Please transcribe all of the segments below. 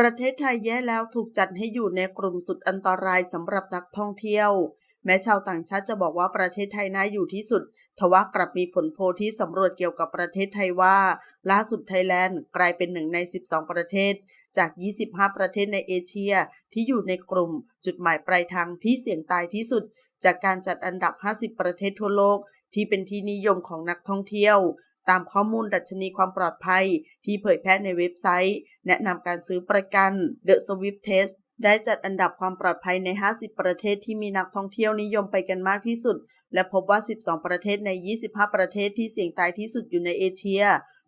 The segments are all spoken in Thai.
ประเทศไทยแย่แล้วถูกจัดให้อยู่ในกลุ่มสุดอันตรายสำหรับนักท่องเที่ยว แม้ชาวต่างชาติจะบอกว่าประเทศไทยน่าอยู่ที่สุด ทว่ากลับมีผลโพลที่สำรวจเกี่ยวกับประเทศไทยว่า ล่าสุดไทยแลนด์กลายเป็นหนึ่งใน 12 ประเทศ จาก 25 ประเทศในเอเชีย ที่อยู่ในกลุ่ม จุดหมายปลายทางที่เสี่ยงตายที่สุด จากการจัดอันดับ 50 ประเทศทั่วโลกที่เป็นที่นิยมของนักท่องเที่ยว ตามข้อมูลดัชนีความปลอดภัยที่เผยแพร่ในเว็บไซต์ แนะนำการซื้อประกัน The Swift Test ได้จัดอันดับความปลอดภัยใน 50 ประเทศที่มีนักท่องเที่ยวนิยมไปกันมากที่สุด และพบว่า 12 ประเทศใน 25 ประเทศที่เสี่ยงตายที่สุดอยู่ในเอเชีย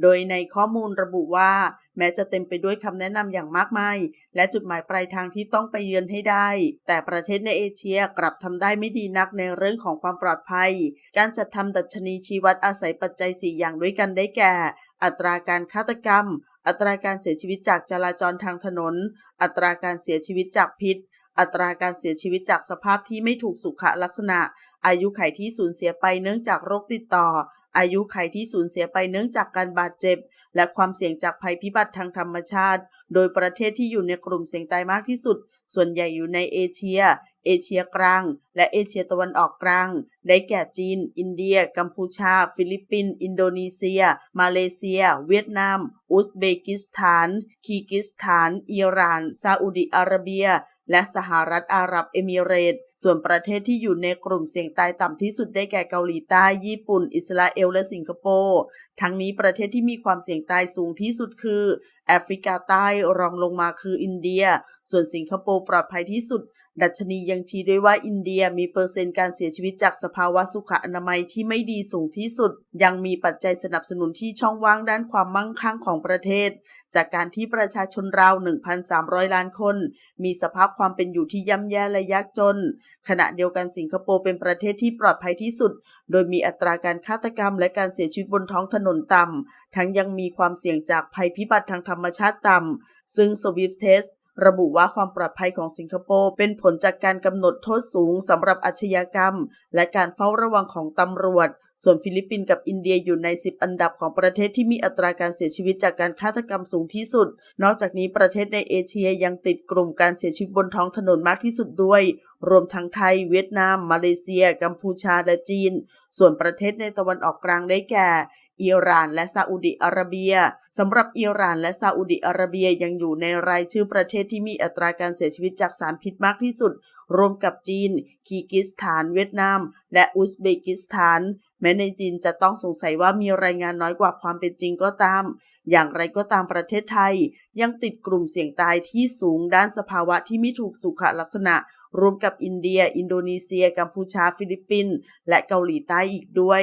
โดยในข้อมูลระบุว่า แม้จะเต็มไปด้วยคำแนะนำอย่างมากมาย และจุดหมายปลายทางที่ต้องไปเยือนให้ได้ แต่ประเทศในเอเชียกลับทำได้ไม่ดีนักในเรื่องของความปลอดภัย การจัดทำดัชนีชีวัดอาศัยปัจจัย 4 อย่างด้วยกันได้แก่ อัตราการฆาตกรรม อัตราการเสียชีวิตจากจราจรทางถนน อัตราการเสียชีวิตจากพิษอัตราการเสียชีวิตจากสภาพที่ไม่ถูกสุขลักษณะ อายุไขที่สูญเสียไปเนื่องจากโรคติดต่อ อายุไขที่สูญเสียไปเนื่องจากการบาดเจ็บ และความเสี่ยงจากภัยพิบัติทางธรรมชาติ โดยประเทศที่อยู่ในกลุ่มเสี่ยงตายมากที่สุด ส่วนใหญ่อยู่ในเอเชีย เอเชียกลาง และเอเชียตะวันออกกลาง ได้แก่จีน อินเดีย กัมพูชา ฟิลิปปินส์อินโดนีเซีย มาเลเซีย เวียดนาม อุซเบกิสถาน คีกิสถาน อิหร่าน ซาอุดิอาระเบีย และสหรัฐอาหรับเอมิเรตส์ส่วนประเทศที่อยู่ในกลุ่มเสี่ยงตายต่ำที่สุดได้แก่เกาหลีใต้ ญี่ปุ่น อิสราเอล และสิงคโปร์ ทั้งนี้ประเทศที่มีความเสี่ยงตายสูงที่สุดคือแอฟริกาใต้รองลงมาคืออินเดีย ส่วนสิงคโปร์ปลอดภัยที่สุด ดัชนียังชี้ด้วยว่าอินเดียมีเปอร์เซ็นต์การเสียชีวิตจากสภาวะสุขอนามัยที่ไม่ดีสูงที่สุด ยังมีปัจจัยสนับสนุนที่ช่องว่างด้านความมั่งคั่งของประเทศ จากการที่ประชาชนราว 1,300 ล้านคน มีสภาพความเป็นอยู่ที่ย่ำแย่และยากจน ขณะเดียวกันสิงคโปร์เป็นประเทศที่ปลอดภัยที่สุด โดยมีอัตราการฆาตกรรม และการเสียชีวิตบนท้องถนนต่ำทั้งยังมีความเสี่ยงจากภัยพิบัติทางธรรมชาติต่ำ ซึ่ง Swift Test ระบุว่าความปลอดภัยของสิงคโปร์เป็นผลจากการกำหนดโทษสูงสำหรับอาชญากรรม และการเฝ้าระวังของตำรวจ ส่วนฟิลิปปินส์กับอินเดียอยู่ใน 10 อันดับของประเทศที่มีอัตราการเสียชีวิตจากการฆาตกรรมสูงที่สุด นอกจากนี้ประเทศในเอเชียยังติดกลุ่มการเสียชีวิตบนท้องถนนมากที่สุดด้วย รวมทั้งไทย เวียดนาม มาเลเซีย กัมพูชาและจีน ส่วนประเทศในตะวันออกกลางได้แก่ อิหร่านและซาอุดิอาระเบียสำหรับอิหร่านและซาอุดิอาระเบียยังอยู่ในรายชื่อประเทศที่มีอัตราการเสียชีวิตจากสารพิษมากที่สุด รวมกับจีน คีกิสถาน เวียดนาม และอุซเบกิสถาน แม้ในจีนจะต้องสงสัยว่ามีรายงานน้อยกว่าความเป็นจริงก็ตาม อย่างไรก็ตามประเทศไทย ยังติดกลุ่มเสี่ยงตายที่สูงด้านสภาวะที่ไม่ถูกสุขลักษณะรวมกับอินเดีย อินโดนีเซีย กัมพูชา ฟิลิปปินส์ และเกาหลีใต้อีกด้วย